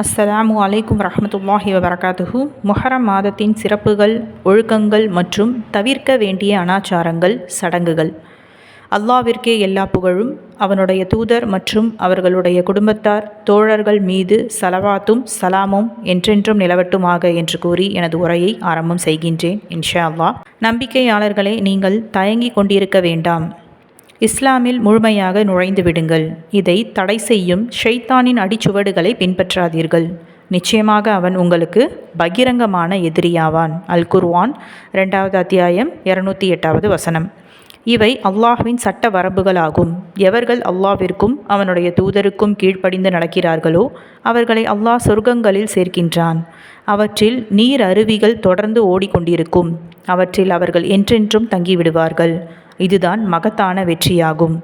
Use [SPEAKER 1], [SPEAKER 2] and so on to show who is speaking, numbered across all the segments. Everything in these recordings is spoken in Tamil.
[SPEAKER 1] அஸ்ஸலாமு அலைக்கும் வரஹ்மத்துல்லாஹி வபரகாத்துஹு. முஹரம் மாதத்தின் சிறப்புகள் ஒழுக்கங்கள் மற்றும் தவிர்க்க வேண்டிய அனாச்சாரங்கள் சடங்குகள். அல்லாவிற்கே எல்லா புகழும் அவனுடைய தூதர் மற்றும் அவர்களுடைய குடும்பத்தார் தோழர்கள் மீது சலவாத்தும் சலாமும் என்றென்றும் நிலவட்டுமாக என்று கூறி எனது உரையை ஆரம்பம் செய்கின்றேன் இன்ஷா அல்லா நம்பிக்கையாளர்களை நீங்கள் தயங்கிக் கொண்டிருக்க வேண்டாம். இஸ்லாமில் முழுமையாக நுழைந்து விடுங்கள். இதை தடை செய்யும் ஷைத்தானின் அடிச்சுவடுகளை பின்பற்றாதீர்கள். நிச்சயமாக அவன் உங்களுக்கு பகிரங்கமான எதிரியாவான். அல் குர்வான் ரெண்டாவது அத்தியாயம் இரநூத்தி எட்டாவது வசனம். இவை அல்லாஹ்வின் சட்ட வரம்புகளாகும். எவர்கள் அல்லாவிற்கும் அவனுடைய தூதருக்கும் கீழ்ப்படிந்து நடக்கிறார்களோ அவர்களை அல்லாஹ் சொர்க்கங்களில் சேர்க்கின்றான். அவற்றில் நீர் அருவிகள் தொடர்ந்து ஓடிக்கொண்டிருக்கும். அவற்றில் அவர்கள் என்றென்றும் தங்கிவிடுவார்கள். இதுதான் மகத்தான வெற்றியாகும்.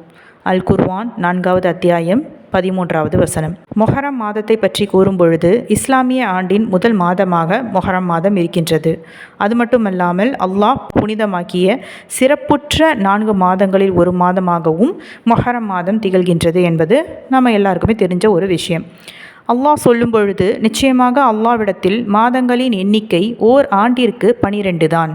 [SPEAKER 1] அல் குர்வான் நான்காவது அத்தியாயம் பதிமூன்றாவது வசனம். மொஹரம் மாதத்தை பற்றி கூறும்பொழுது இஸ்லாமிய ஆண்டின் முதல் மாதமாக மொஹரம் மாதம் இருக்கின்றது. அது மட்டுமல்லாமல் அல்லாஹ் புனிதமாக்கிய சிறப்புற்ற நான்கு மாதங்களில் ஒரு மாதமாகவும் மொஹரம் மாதம் திகழ்கின்றது என்பது நம்ம எல்லாருக்குமே தெரிஞ்ச ஒரு விஷயம். அல்லாஹ் சொல்லும் பொழுது நிச்சயமாக அல்லாவிடத்தில் மாதங்களின் எண்ணிக்கை ஓர் ஆண்டிற்கு பனிரெண்டு தான்.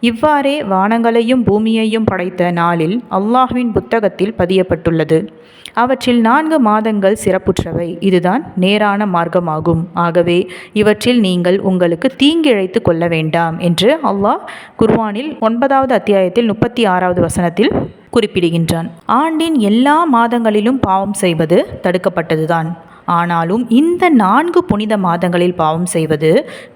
[SPEAKER 1] இவ்வாறே வானங்களையும் பூமியையும் படைத்த நாளில் அல்லாஹ்வின் புத்தகத்தில் பதியப்பட்டுள்ளது. அவற்றில் நான்கு மாதங்கள் சிறப்புற்றவை. இதுதான் நேரான மார்க்கமாகும். ஆகவே இவற்றில் நீங்கள் உங்களுக்கு தீங்கிழைத்து கொள்ள வேண்டாம் என்று அல்லாஹ் குர்வானில் ஒன்பதாவது அத்தியாயத்தில் முப்பத்தி ஆறாவது வசனத்தில் குறிப்பிடுகின்றான். ஆண்டின் எல்லா மாதங்களிலும் பாவம் செய்வது தடுக்கப்பட்டதுதான். ஆனாலும் இந்த நான்கு புனித மாதங்களில் பாவம் செய்வது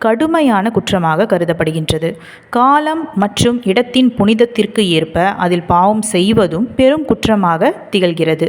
[SPEAKER 1] கடுமையான குற்றமாக கருதப்படுகின்றது. காலம் மற்றும் இடத்தின் புனிதத்திற்கு ஏற்ப அதில் பாவம் செய்வதும் பெரும் குற்றமாக திகழ்கிறது.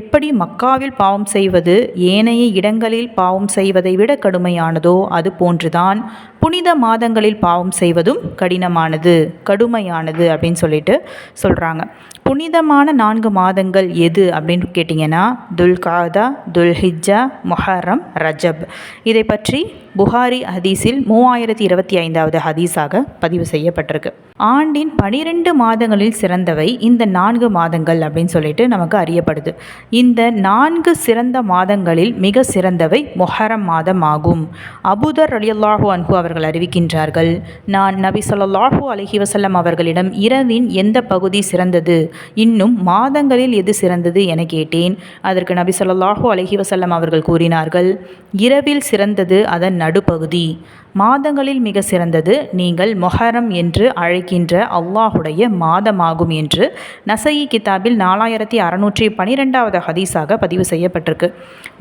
[SPEAKER 1] எப்படி மக்காவில் பாவம் செய்வது ஏனைய இடங்களில் பாவம் செய்வதை விட கடுமையானதோ அது போன்றுதான் புனித மாதங்களில் பாவம் செய்வதும் கடினமானது கடுமையானது அப்படின்னு சொல்லிட்டு சொல்கிறாங்க புனிதமான நான்கு மாதங்கள் எது அப்படின்னு கேட்டிங்கன்னா துல்காதா துல்ஹிஜ்ஜா மொஹரம் ரஜப். இதை பற்றி புகாரி ஹதீஸில் மூவாயிரத்தி இருபத்தி ஐந்தாவது ஹதீஸாக பதிவு செய்யப்பட்டிருக்கு. ஆண்டின் பனிரெண்டு மாதங்களில் சிறந்தவை இந்த நான்கு மாதங்கள் அப்படின்னு சொல்லிட்டு நமக்கு அறியப்படுது. இந்த நான்கு சிறந்த மாதங்களில் மிக சிறந்தவை மொஹரம் மாதம் ஆகும் அபுதர் அலியல்லாஹூ அன்ஹு அவர்கள் அறிவிக்கின்றார்கள் நான் நபி சொல்லாஹூ அலஹி வசல்லம் அவர்களிடம் இரவின் எந்த பகுதி சிறந்தது இன்னும் மாதங்களில் எது சிறந்தது என கேட்டேன். அதற்கு நபி சொல்லாஹூ அலஹி வசல்லம் அவர்கள் கூறினார்கள் இரவில் சிறந்தது அதன் நடுப்பகுதி. மாதங்களில் மிக சிறந்தது. நீங்கள் மொஹரம் என்று அழைக்கின்ற அல்லாஹுடைய மாதமாகும் என்று நசையி கிதாபில் நாலாயிரத்தி அறநூற்றி பனிரெண்டாவது ஹதீஸாக பதிவு செய்யப்பட்டிருக்கு.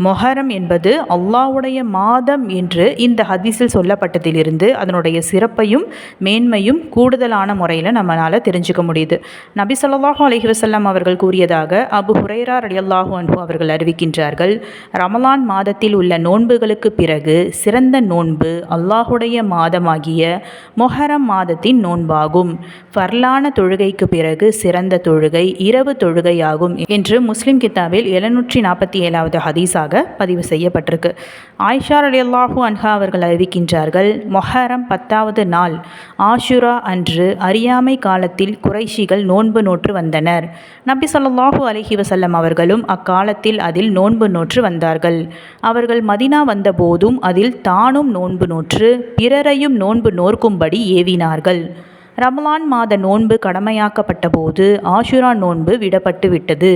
[SPEAKER 1] மொஹரம் என்பது அல்லாஹுடைய மாதம் என்று இந்த ஹதீஸில் சொல்லப்பட்டதிலிருந்து அதனுடைய சிறப்பையும் மேன்மையும் கூடுதலான முறையில் நம்மளால் தெரிஞ்சுக்க முடியுது. நபி சொல்லாஹு அலஹி வசல்லாம் அவர்கள் கூறியதாக அபு ஹுரைரா அலியல்லாஹு அன்பு அவர்கள் அறிவிக்கின்றார்கள் ரமலான் மாதத்தில் உள்ள நோன்புகளுக்கு பிறகு சிறந்த நோன்பு அல்லாஹ் அல்லாஹுடைய மாதமாகிய மொஹரம் மாதத்தின் நோன்பாகும். ஃபர்லான தொழுகைக்கு பிறகு சிறந்த தொழுகை இரவு தொழுகையாகும் என்று முஸ்லிம் கித்தாபில் எழுநூற்றி நாற்பத்தி ஏழாவது ஹதீஸாக பதிவு செய்யப்பட்டிருக்கு. ஆயிஷார் அலி அல்லாஹூ அன்ஹா அவர்கள் அறிவிக்கின்றார்கள் மொஹரம் பத்தாவது நாள் ஆஷுரா அன்று அறியாமை காலத்தில் குறைஷிகள் நோன்பு நோற்று வந்தனர். நபி சொல்லாஹூ அலஹி வசல்லம் அவர்களும் அக்காலத்தில் அதில் நோன்பு நோற்று வந்தார்கள். அவர்கள் மதினா வந்தபோதும் அதில் தானும் நோன்பு நோற்று பிறரையும் நோன்பு நோர்க்கும்படி ஏவினார்கள். ரமலான் மாத நோன்பு கடமையாக்கப்பட்ட போது ஆஷுரா நோன்பு விடப்பட்டு விட்டது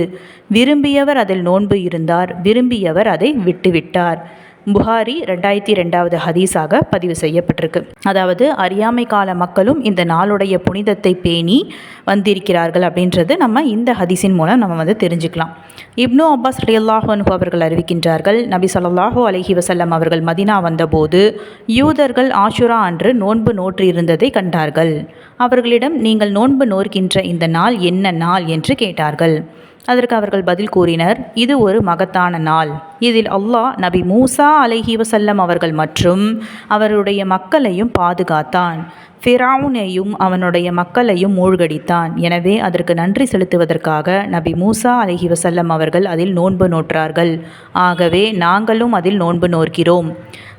[SPEAKER 1] விரும்பியவர் அதில் நோன்பு இருந்தார் விரும்பியவர் அதை விட்டுவிட்டார். புகாரி ரெண்டாயிரத்தி ரெண்டாவது ஹதீஸாக பதிவு செய்யப்பட்டிருக்கு. அதாவது அறியாமை கால மக்களும் இந்த நாளுடைய புனிதத்தை பேணி வந்திருக்கிறார்கள் அப்படின்றது நம்ம இந்த ஹதீஸின் மூலம் நம்ம வந்து தெரிஞ்சுக்கலாம். இப்னு அப்பாஸ் ரலியல்லாஹு அவர்கள் அறிவிக்கின்றார்கள் நபி சொல்லாஹூ அலஹி வசல்லம் அவர்கள் மதினா வந்தபோது யூதர்கள் ஆஷுரா அன்று நோன்பு நோற்றியிருந்ததை கண்டார்கள். அவர்களிடம் நீங்கள் நோன்பு நோர்கின்ற இந்த நாள் என்ன நாள்? என்று கேட்டார்கள். அதற்கு அவர்கள் பதில் கூறினர் இது ஒரு மகத்தான நாள். இதில் அல்லாஹ் நபி மூசா அலஹி வசல்லம் அவர்கள் மற்றும் அவருடைய மக்களையும் பாதுகாத்தான். ஃபிராவுனையும் அவனுடைய மக்களையும் மூழ்கடித்தான். எனவே அதற்கு நன்றி செலுத்துவதற்காக நபி மூசா அலஹி வசல்லம் அவர்கள் அதில் நோன்பு நோற்றார்கள். ஆகவே நாங்களும் அதில் நோன்பு நோற்கிறோம்.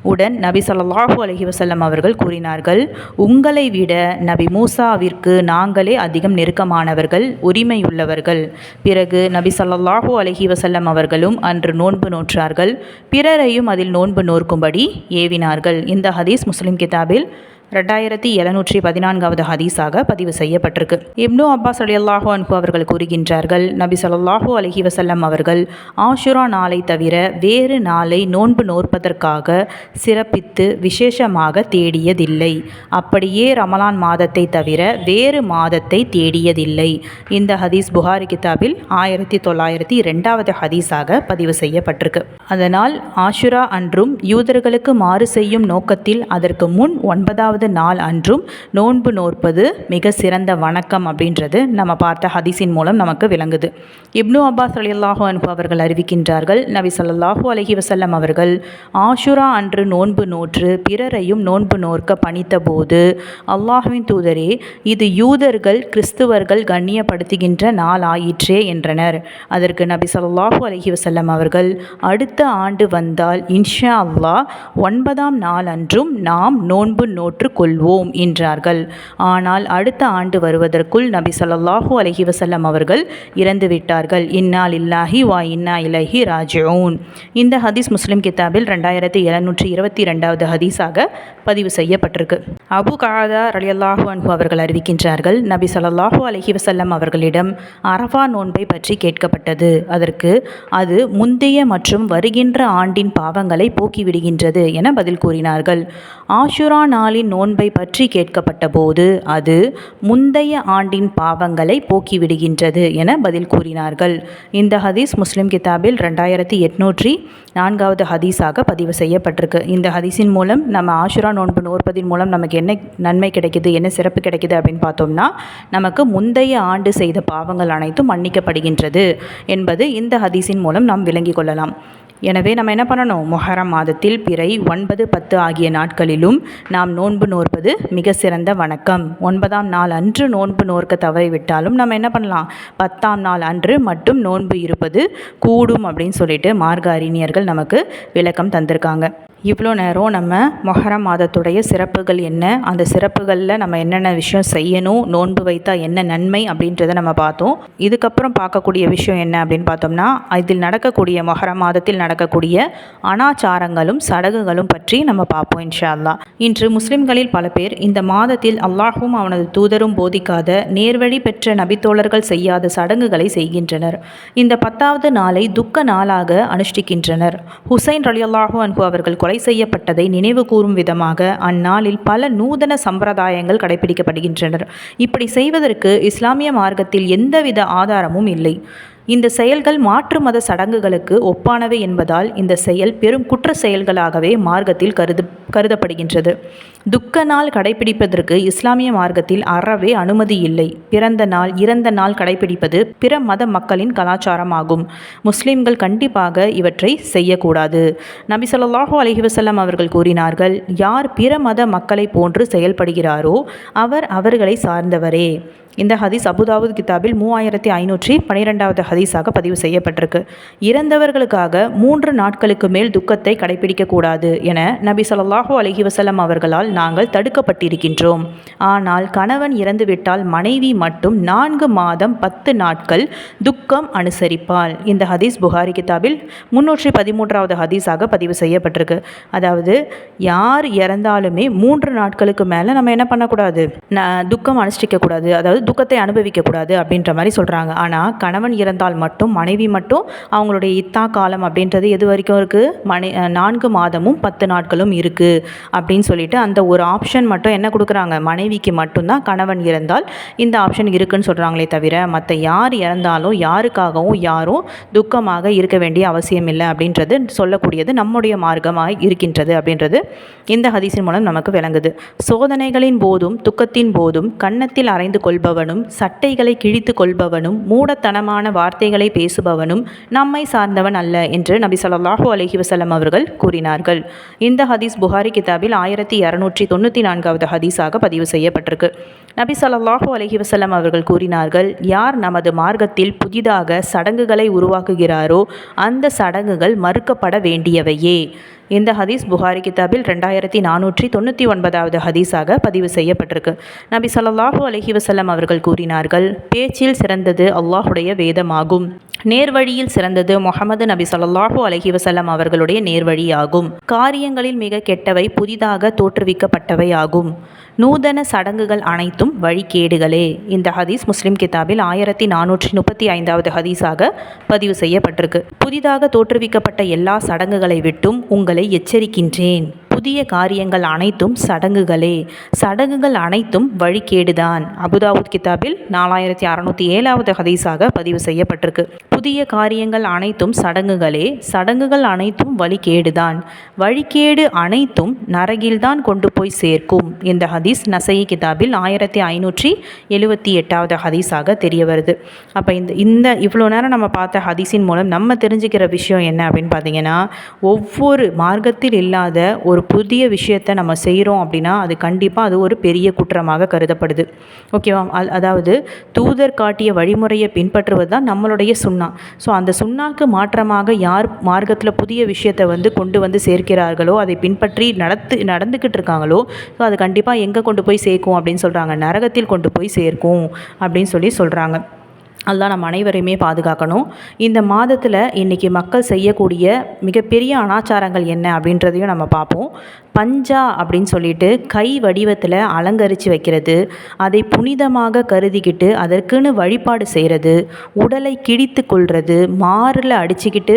[SPEAKER 1] உடன் நபி ஸல்லல்லாஹு அலஹி வசல்லம் அவர்கள் கூறினார்கள் உங்களை விட நபி மூசாவிற்கு நாங்களே அதிகம் நெருக்கமானவர்கள் உரிமையுள்ளவர்கள். பிறகு நபி ஸல்லல்லாஹு அலஹி வசல்லம் அவர்களும் அன்று நோன்பு நோற்றார்கள். பிறரையும் அதில் நோன்பு நோற்கும்படி ஏவினார்கள். இந்த ஹதீஸ் முஸ்லிம் கிதாபில் ரெண்டாயிரத்தி எழுநூற்றி பதினான்காவது ஹதீஸாக பதிவு செய்யப்பட்டிருக்கு. இப்னு அப்பாஸ் அலியல்லாஹு அன்பு அவர்கள் கூறுகின்றார்கள் நபி சொல்லாஹூ அலஹி வசல்லம் அவர்கள் ஆஷுரா நாளை தவிர வேறு நாளை நோன்பு நோற்பதற்காக சிறப்பித்து விசேஷமாக தேடியதில்லை. அப்படியே ரமலான் மாதத்தை தவிர வேறு மாதத்தை தேடியதில்லை. இந்த ஹதீஸ் புகாரி கிதாபில் ஆயிரத்தி தொள்ளாயிரத்தி ரெண்டாவது ஹதீஸாக பதிவு செய்யப்பட்டிருக்கு. அதனால் ஆஷுரா அன்றும் யூதர்களுக்கு மாறு செய்யும் நோக்கத்தில் அதற்கு முன் ஒன்பதாவது நாள் அன்றும் நோன்பு நோற்பது மிக சிறந்த வணக்கம் அப்படின்றது நம்ம பார்த்த ஹதீஸின் மூலம் நமக்கு விளங்குது. இப்னு அப்பாஸ் அலியல்லாஹு அன்பு அவர்கள் அறிவிக்கின்றார்கள் நபி ஸல்லல்லாஹு அலஹி வசல்லம் அவர்கள் ஆஷுரா அன்று நோன்பு நோற்று பிறரையும் நோன்பு நோற்க பணித்த போது அல்லாஹுவின் தூதரே இது யூதர்கள் கிறிஸ்துவர்கள் கண்ணியப்படுத்துகின்ற நாள் ஆயிற்றே என்றனர். அதற்கு நபி சொல்லாஹூ அலஹி வசல்லம் அவர்கள் அடுத்த ஆண்டு வந்தால் இன்ஷா அல்லாஹ் ஒன்பதாம் நாள் அன்றும் நாம் நோன்பு நோற்று கொள்வோம் என்றார்கள். ஆனால் அடுத்த ஆண்டு வருவதற்குள் நபி சொல்லாஹூ அலஹி வசல்லம் அவர்கள் இறந்துவிட்டார்கள். இந்நாள் இன்னா வா இன்னா இலஹி ராஜிஊன். இந்த ஹதீஸ் முஸ்லிம் கிதாபில் ரெண்டாயிரத்தி எழுநூற்றி இருபத்தி ரெண்டாவது ஹதீஸாக பதிவு செய்யப்பட்டிருக்கு. அபு காதா ரலியல்லாஹு அன்பு அவர்கள் அறிவிக்கின்றார்கள் நபி சொல்லாஹூ அலஹி வசல்லம் அவர்களிடம் அரஃபா நோன்பை பற்றி கேட்கப்பட்டது. அதற்கு அது முந்தைய மற்றும் வருகின்ற ஆண்டின் பாவங்களை போக்கிவிடுகின்றது என பதில் கூறினார்கள். ஆஷுரா நாளின் நோன்பை பற்றி கேட்கப்பட்டபோது அது முந்தைய ஆண்டின் பாவங்களை போக்கிவிடுகின்றது என பதில் கூறினார்கள். இந்த ஹதீஸ் முஸ்லிம் கிதாபில் ரெண்டாயிரத்தி எட்நூற்றி நான்காவது ஹதீஸாக பதிவு செய்யப்பட்டிருக்கு. இந்த ஹதீஸின் மூலம் நம்ம ஆஷுரா நோன்பு நோற்பதின் மூலம் நமக்கு என்ன நன்மை கிடைக்குது என்ன சிறப்பு கிடைக்குது அப்படின்னு பார்த்தோம்னா நமக்கு முந்தைய ஆண்டு செய்த பாவங்கள் அனைத்தும் மன்னிக்கப்படுகின்றது என்பது இந்த ஹதீஸின் மூலம் நாம் விளங்கிக் கொள்ளலாம். எனவே நம்ம என்ன பண்ணணும்? மொஹரம் மாதத்தில் பிறை ஒன்பது பத்து ஆகிய நாட்களிலும் நாம் நோன்பு நோற்பது மிக சிறந்த வணக்கம். ஒன்பதாம் நாள் அன்று நோன்பு நோர்க்க தவறிவிட்டாலும் நம்ம என்ன பண்ணலாம்? பத்தாம் நாள் அன்று மட்டும் நோன்பு இருப்பது கூடும் அப்படின்னு சொல்லிட்டு மார்க்க அறிஞர்கள் நமக்கு விளக்கம் தந்திருக்காங்க. இவ்வளோ நேரம் நம்ம மொஹரம் மாதத்துடைய சிறப்புகள் என்ன? அந்த சிறப்புகளில் நம்ம என்னென்ன விஷயம் செய்யணும்? நோன்பு வைத்தா என்ன நன்மை அப்படின்றத நம்ம பார்த்தோம். இதுக்கப்புறம் பார்க்கக்கூடிய விஷயம் என்ன அப்படின்னு பார்த்தோம்னா இதில் நடக்கக்கூடிய மொஹரம் மாதத்தில் நடக்கக்கூடிய அனாச்சாரங்களும் சடங்குகளும் பற்றி நம்ம பார்ப்போம் இன்ஷா அல்லாஹ் இன்று முஸ்லிம்களில் பல பேர் இந்த மாதத்தில் அல்லாஹும் அவனது தூதரும் போதிக்காத நேர்வழி பெற்ற நபித்தோழர்கள் செய்யாத சடங்குகளை செய்கின்றனர். இந்த பத்தாவது நாளை துக்க நாளாக அனுஷ்டிக்கின்றனர். ஹுசைன் ரலியல்லாஹு அன்ஹு அவர்கள் கொலை செய்யப்பட்டதை நினைவு கூறும் விதமாக அந்நாளில் பல நூதன சம்பிரதாயங்கள் கடைபிடிக்கப்படுகின்றன இப்படி செய்வதற்கு இஸ்லாமிய மார்க்கத்தில் எந்தவித ஆதாரமும் இல்லை. இந்த செயல்கள் மாற்று மத சடங்குகளுக்கு ஒப்பானவை என்பதால் இந்த செயல் பெரும் குற்ற செயல்களாகவே மார்க்கத்தில் கருது கருதப்படுகின்றது. துக்க நாள் கடைபிடிப்பதற்கு இஸ்லாமிய மார்க்கத்தில் அறவே அனுமதி இல்லை. பிறந்த நாள் இறந்த நாள் கடைபிடிப்பது பிற மத மக்களின் கலாச்சாரமாகும். முஸ்லிம்கள் கண்டிப்பாக இவற்றை செய்யக்கூடாது. நபி ஸல்லல்லாஹு அலஹி வசல்லம் அவர்கள் கூறினார்கள் யார் பிற மத மக்களை போன்று செயல்படுகிறாரோ அவர் அவர்களை சார்ந்தவரே. இந்த ஹதீஸ் அபுதாவுத் கிதாபில் மூவாயிரத்தி ஐநூற்றி பனிரெண்டாவது ஹதீஸாக பதிவு செய்யப்பட்டிருக்கு. இறந்தவர்களுக்காக மூன்று நாட்களுக்கு மேல் துக்கத்தை கடைபிடிக்கக்கூடாது என நபி சொல்லாஹூ அலஹி வசலம் அவர்களால் நாங்கள் தடுக்கப்பட்டிருக்கின்றோம். ஆனால் கணவன் இறந்துவிட்டால் மனைவி மட்டும் நான்கு மாதம் பத்து நாட்கள் துக்கம் அனுசரிப்பாள். இந்த ஹதீஸ் புகாரி கிதாபில் முன்னூற்றி பதிமூன்றாவது ஹதீஸாக பதிவு செய்யப்பட்டிருக்கு. அதாவது யார் இறந்தாலுமே மூன்று நாட்களுக்கு மேலே நம்ம என்ன பண்ணக்கூடாது? ந துக்கம் அனுஷ்டிக்கக்கூடாது. அதாவது துக்கத்தை அனுபவிக்கக்கூடாது அப்படின்ற மாதிரி சொல்கிறாங்க ஆனால் கணவன் இறந்தால் மட்டும் மனைவி மட்டும் அவங்களுடைய இத்தா காலம் அப்படின்றது எது வரைக்கும் இருக்குது மனை நான்கு மாதமும் பத்து நாட்களும் இருக்குது அப்படின்னு சொல்லிட்டு அந்த ஒரு ஆப்ஷன் மட்டும் என்ன கொடுக்குறாங்க? மனைவிக்கு மட்டும்தான் கணவன் இறந்தால் இந்த ஆப்ஷன் இருக்குன்னு சொல்கிறாங்களே தவிர மற்ற யார் இறந்தாலும் யாருக்காகவும் யாரும் துக்கமாக இருக்க வேண்டிய அவசியம் இல்லை அப்படின்றது சொல்லக்கூடியது நம்முடைய மார்க்கமாக இருக்கின்றது அப்படின்றது இந்த ஹதீஸின் மூலம் நமக்கு விளங்குது. சோதனைகளின் போதும் துக்கத்தின் போதும் கன்னத்தில் அரைந்து கொள்பவனும் சட்டைகளை கிழித்து கொள்பவனும் மூடத்தனமான வார்த்தைகளை பேசுபவனும் நம்மை சார்ந்தவன் அல்ல என்று நபி சொல்லாஹு அலஹி வசலம் அவர்கள் கூறினார்கள். இந்த ஹதீஸ் புகாரி கிதாபில் ஆயிரத்தி இரநூற்றி தொண்ணூற்றி நான்காவது ஹதீஸாக பதிவு செய்யப்பட்டிருக்கு. நபி சொல்லாஹு அலஹி வசலம் அவர்கள் கூறினார்கள் யார் நமது மார்க்கத்தில் புதிதாக சடங்குகளை உருவாக்குகிறாரோ அந்த சடங்குகள் மறுக்கப்பட வேண்டியவையே. இந்த ஹதீஸ் புகாரி கிதாபில் ரெண்டாயிரத்தி நானூற்றி தொண்ணூற்றி ஒன்பதாவது ஹதீஸாக பதிவு செய்யப்பட்டிருக்கு. நபி சொல்லாஹூ அலஹி வசல்லம் அவர்கள் கூறினார்கள் பேச்சில் சிறந்தது அல்லாஹுடைய வேதமாகும். நேர்வழியில் சிறந்தது முகமது நபி சொல்லாஹூ அலஹி வசல்லம் அவர்களுடைய நேர்வழியாகும். காரியங்களில் மிக கெட்டவை புதிதாக தோற்றுவிக்கப்பட்டவை ஆகும் நூதன சடங்குகள் அனைத்தும் வழிகேடுகளே. இந்த ஹதீஸ் முஸ்லிம் கிதாபில் ஆயிரத்தி நானூற்றி முப்பத்தி ஐந்தாவது ஹதீஸாக பதிவு செய்யப்பட்டிருக்கு. புதிதாக தோற்றுவிக்கப்பட்ட எல்லா சடங்குகளை விட்டும் உங்களை எச்சரிக்கின்றேன். புதிய காரியங்கள் அனைத்தும் சடங்குகளே. சடங்குகள் அனைத்தும் வழிகேடுதான். அபுதாவுத் கிதாபில் நாலாயிரத்தி அறநூற்றி ஏழாவது ஹதீஸாக பதிவு செய்யப்பட்டிருக்கு. புதிய காரியங்கள் அனைத்தும் சடங்குகளே. சடங்குகள் அனைத்தும் வழிகேடுதான். வழிகேடு அனைத்தும் நரகில்தான் கொண்டு போய் சேர்க்கும். இந்த ஹதீஸ் நசை கிதாபில் ஆயிரத்தி ஐநூற்றி எழுபத்தி எட்டாவது ஹதீஸாக தெரிய வருது. அப்போ இந்த இந்த இவ்வளோ நேரம் நம்ம பார்த்த ஹதீஸின் மூலம் நம்ம தெரிஞ்சுக்கிற விஷயம் என்ன அப்படின்னு பார்த்தீங்கன்னா ஒவ்வொரு மார்க்கத்தில் இல்லாத ஒரு புதிய விஷயத்தை நம்ம செய்கிறோம் அப்படின்னா அது கண்டிப்பாக அது ஒரு பெரிய குற்றமாக கருதப்படுது. ஓகேவா அல் அதாவது தூதர் காட்டிய வழிமுறையை பின்பற்றுவது தான் நம்மளுடைய சுண்ணா. ஸோ அந்த சுண்ணாக்கு மாற்றமாக யார் மார்க்கத்தில் புதிய விஷயத்தை வந்து கொண்டு வந்து சேர்க்கிறார்களோ அதை பின்பற்றி நடத்து நடந்துக்கிட்டு இருக்காங்களோ ஸோ அது கண்டிப்பாக எங்கே கொண்டு போய் சேர்க்கும் அப்படின்னு சொல்கிறாங்க நரகத்தில் கொண்டு போய் சேர்க்கும் அப்படின்னு சொல்லி சொல்கிறாங்க அதுதான் நம்ம அனைவரையுமே பாதுகாக்கணும். இந்த மாதத்தில் இன்றைக்கி மக்கள் செய்யக்கூடிய மிகப்பெரிய அனாச்சாரங்கள் என்ன அப்படின்றதையும் நம்ம பார்ப்போம். பஞ்சா அப்படின்னு சொல்லிட்டு கை வடிவத்தில் அலங்கரித்து வைக்கிறது அதை புனிதமாக கருதிக்கிட்டு அதற்குன்னு வழிபாடு செய்கிறது உடலை கிழித்து கொள்வது மாறில் அடிச்சுக்கிட்டு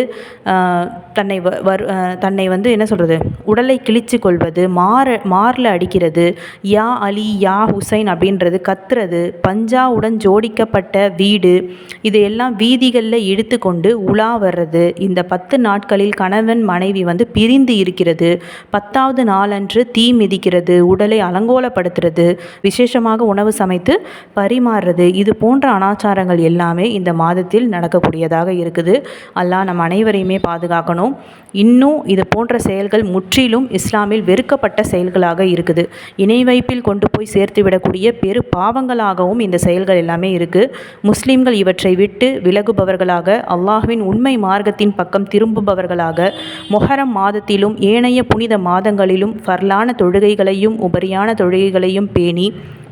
[SPEAKER 1] தன்னை வ வர் தன்னை வந்து என்ன சொல்கிறது உடலை கிழித்து கொள்வது மாற மாரில் அடிக்கிறது யா அலி யா ஹுசைன் அப்படின்றது கத்துறது பஞ்சாவுடன் ஜோடிக்கப்பட்ட வீடு இதையெல்லாம் வீதிகளில் இழுத்து கொண்டு உலா வர்றது இந்த பத்து நாட்களில் கணவன் மனைவி வந்து பிரிந்து இருக்கிறது பத்தாவது நாளன்று தீ மிதிக்கிறது உடலை அலங்கோலப்படுத்துறது விசேஷமாக உணவு சமைத்து பரிமாறுறது இது போன்ற அனாச்சாரங்கள் எல்லாமே இந்த மாதத்தில் நடக்கக்கூடியதாக இருக்குது. அல்லாஹ் நம் அனைவரையுமே பாதுகாக்கணும். இன்னும் இது போன்ற செயல்கள் முற்றிலும் இஸ்லாமில் வெறுக்கப்பட்ட செயல்களாக இருக்குது. இணை வைப்பில் கொண்டு போய் சேர்த்து விடக்கூடிய பெரு பாவங்களாகவும் இந்த செயல்கள் எல்லாமே இருக்குது முஸ்லீம்கள் இவற்றை விட்டு விலகுபவர்களாக அல்லாஹுவின் உண்மை மார்க்கத்தின் பக்கம் திரும்புபவர்களாக மொஹரம் மாதத்திலும் ஏனைய புனித மாதங்களில் மாதங்களிலும் ஃபர்லான தொழுகைகளையும் உபரியான தொழுகைகளையும் பேணி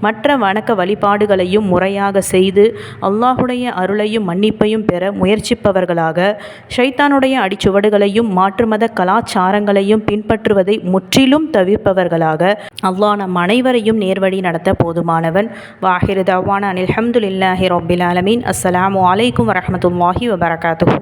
[SPEAKER 1] மற்ற வணக்க வழிபாடுகளையும் முறையாக செய்து அல்லாஹுடைய அருளையும் மன்னிப்பையும் பெற முயற்சிப்பவர்களாக ஷைத்தானுடைய அடிச்சுவடுகளையும் மாற்றுமத கலாச்சாரங்களையும் பின்பற்றுவதை முற்றிலும் தவிர்ப்பவர்களாக அல்லாஹ் நம் அனைவரையும் நேர்வழி நடத்த போதுமானவன். வாஹிரு தவான. அனில் அஹமதுல்லாஹி ரொபில் அலமீன் அஸ்லாம் வலைக்கம் வரமத்துல்லாஹி வபரகாத்து